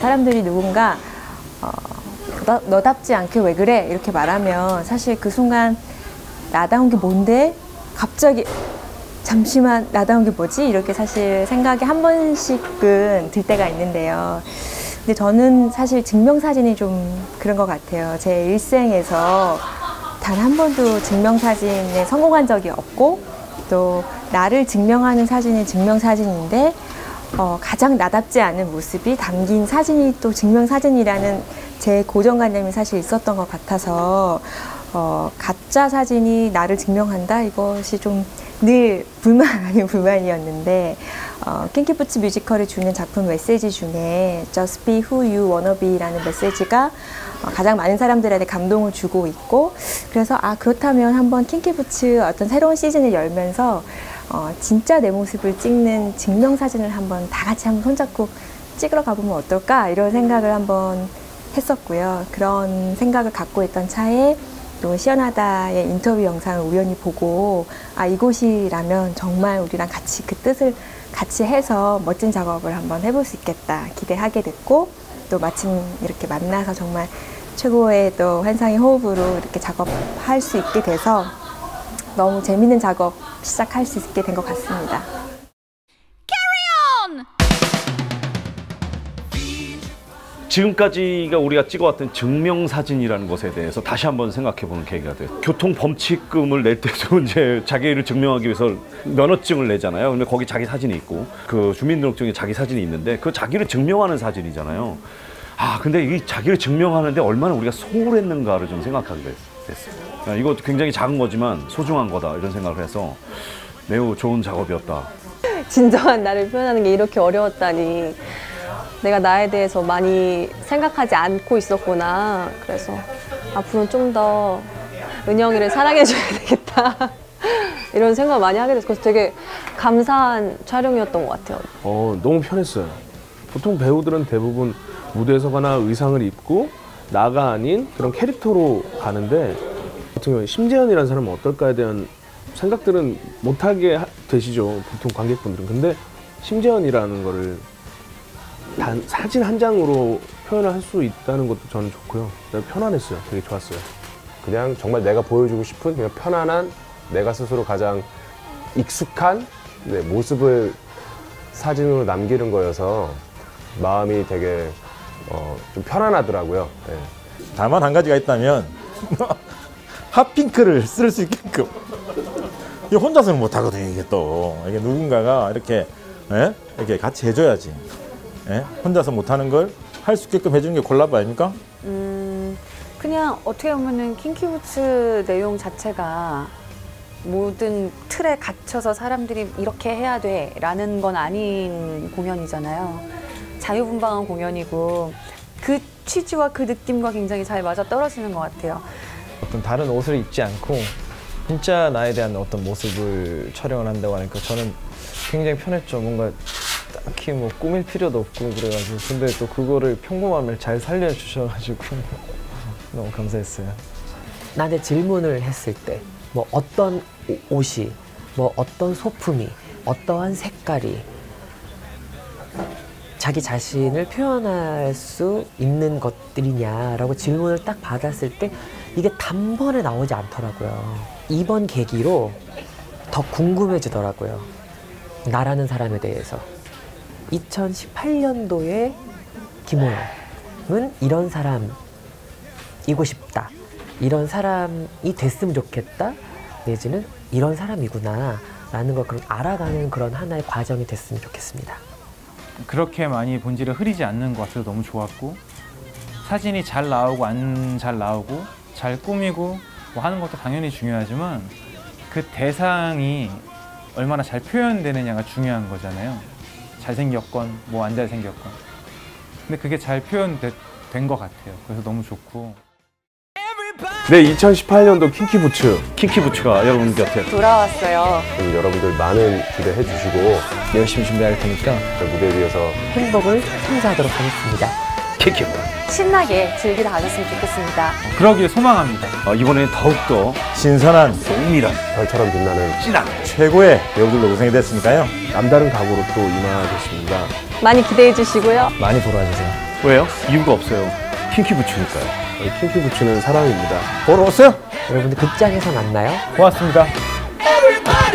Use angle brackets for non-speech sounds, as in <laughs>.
사람들이 누군가 어, 너, 너답지 않게 왜 그래 이렇게 말하면 사실 그 순간 나다운 게 뭔데 갑자기 잠시만 나다운 게 뭐지 이렇게 사실 생각이 한 번씩은 들 때가 있는데요. 근데 저는 사실 증명사진이 좀 그런 것 같아요. 제 일생에서 단 한 번도 증명사진에 성공한 적이 없고 또 나를 증명하는 사진이 증명사진인데 어, 가장 나답지 않은 모습이 담긴 사진이 또 증명사진이라는 제 고정관념이 사실 있었던 것 같아서 어, 가짜 사진이 나를 증명한다? 이것이 좀 늘 불만 아닌 <laughs> 불만이었는데 어, 킹키푸츠 뮤지컬이 주는 작품 메시지 중에 Just be who you wanna be라는 메시지가 어, 가장 많은 사람들한테 감동을 주고 있고 그래서 아 그렇다면 한번 킹키푸츠 어떤 새로운 시즌을 열면서 어, 진짜 내 모습을 찍는 증명사진을 한번 다 같이 한번 손잡고 찍으러 가보면 어떨까 이런 생각을 한번 했었고요. 그런 생각을 갖고 있던 차에 또 시원하다의 인터뷰 영상을 우연히 보고 아 이곳이라면 정말 우리랑 같이 그 뜻을 같이 해서 멋진 작업을 한번 해볼 수 있겠다 기대하게 됐고 또 마침 이렇게 만나서 정말 최고의 또 환상의 호흡으로 이렇게 작업할 수 있게 돼서 너무 재밌는 작업 시작할 수 있게 된 것 같습니다. 지금까지가 우리가 찍어왔던 증명사진이라는 것에 대해서 다시 한번 생각해보는 계기가 돼요. 교통범칙금을 낼 때도 <laughs> 이제 자기를 증명하기 위해서 면허증을 내잖아요. 근데 거기 자기 사진이 있고 그 주민등록증에 자기 사진이 있는데 그 자기를 증명하는 사진이잖아요. 아 근데 이 자기를 증명하는데 얼마나 우리가 소홀했는가를 좀 생각하게 됐- 됐어요. 아, 이것도 굉장히 작은 거지만 소중한 거다 이런 생각을 해서 매우 좋은 작업이었다. 진정한 나를 표현하는 게 이렇게 어려웠다니. 내가 나에 대해서 많이 생각하지 않고 있었구나. 그래서 앞으로는 좀 더 은영이를 사랑해줘야 <laughs> 되겠다. 이런 생각 많이 하게 됐어. 그래서 되게 감사한 촬영이었던 것 같아요. 어, 너무 편했어요. 보통 배우들은 대부분 무대에서 가나 의상을 입고 나가 아닌 그런 캐릭터로 가는데 같은 경우에 심재현이라는 사람은 어떨까에 대한 생각들은 못하게 하- 되시죠. 보통 관객분들은. 근데 심재현이라는 거를 단 사진 한 장으로 표현을 할 수 있다는 것도 저는 좋고요. 편안했어요. 되게 좋았어요. 그냥 정말 내가 보여주고 싶은 그냥 편안한 내가 스스로 가장 익숙한 네, 모습을 사진으로 남기는 거여서 마음이 되게 어, 좀 편안하더라고요. 네. 다만 한 가지가 있다면 핫핑크를 쓸 수 있게끔 이 혼자서는 못 하거든요 이게 또 이게 누군가가 이렇게 예? 이렇게 같이 해줘야지 예? 혼자서 못하는 걸 할 수 있게끔 해주는 게 콜라보 아닙니까? 음, 그냥 어떻게 보면은 킹키부츠 내용 자체가 모든 틀에 갇혀서 사람들이 이렇게 해야 돼 라는 건 아닌 공연이잖아요. 자유분방한 공연이고 그 취지와 그 느낌과 굉장히 잘 맞아 떨어지는 것 같아요. 어떤 다른 옷을 입지 않고 진짜 나에 대한 어떤 모습을 촬영을 한다고 하니까 저는 굉장히 편했죠. 뭔가 딱히 뭐 꾸밀 필요도 없고 그래가지고 근데 또 그거를 평범함을 잘 살려주셔가지고 <laughs> 너무 감사했어요. 나한테 질문을 했을 때 뭐 어떤 오- 옷이 뭐 어떤 소품이 어떠한 색깔이 자기 자신을 표현할 수 있는 것들이냐라고 질문을 딱 받았을 때 이게 단번에 나오지 않더라고요. 이번 계기로 더 궁금해지더라고요. 나라는 사람에 대해서. 2018년도에 김호영은 이런 사람이고 싶다. 이런 사람이 됐으면 좋겠다. 내지는 이런 사람이구나. 라는 걸 그런 알아가는 그런 하나의 과정이 됐으면 좋겠습니다. 그렇게 많이 본질을 흐리지 않는 것 같아서 너무 좋았고 사진이 잘 나오고 안 잘 나오고 잘 꾸미고 뭐 하는 것도 당연히 중요하지만 그 대상이 얼마나 잘 표현되느냐가 중요한 거잖아요. 잘생겼건 뭐 안 잘생겼건 근데 그게 잘 표현된 것 같아요. 그래서 너무 좋고 네, 2018년도 킹키부츠 킹키부츠가 여러분 곁에 돌아왔어요 좀 여러분들 많은 기대해 주시고 열심히 준비할 테니까 저 무대 위에서 행복을 선사하도록 하겠습니다. 킹키부. 신나게 즐기다 가셨으면 좋겠습니다. 그러길 소망합니다. 어, 이번에는 더욱더 신선한 동밀한 별처럼 빛나는 진한 최고의 배우들로 구성이 됐으니까요 남다른 각오로 또 임하겠습니다. 많이 기대해 주시고요 많이 돌아주세요. 왜요? 이유가 없어요. 킹키 부츠니까요. 킹키 부츠는 사랑입니다. 보러 오세요. 여러분들 극장에서 만나요. 고맙습니다. Everybody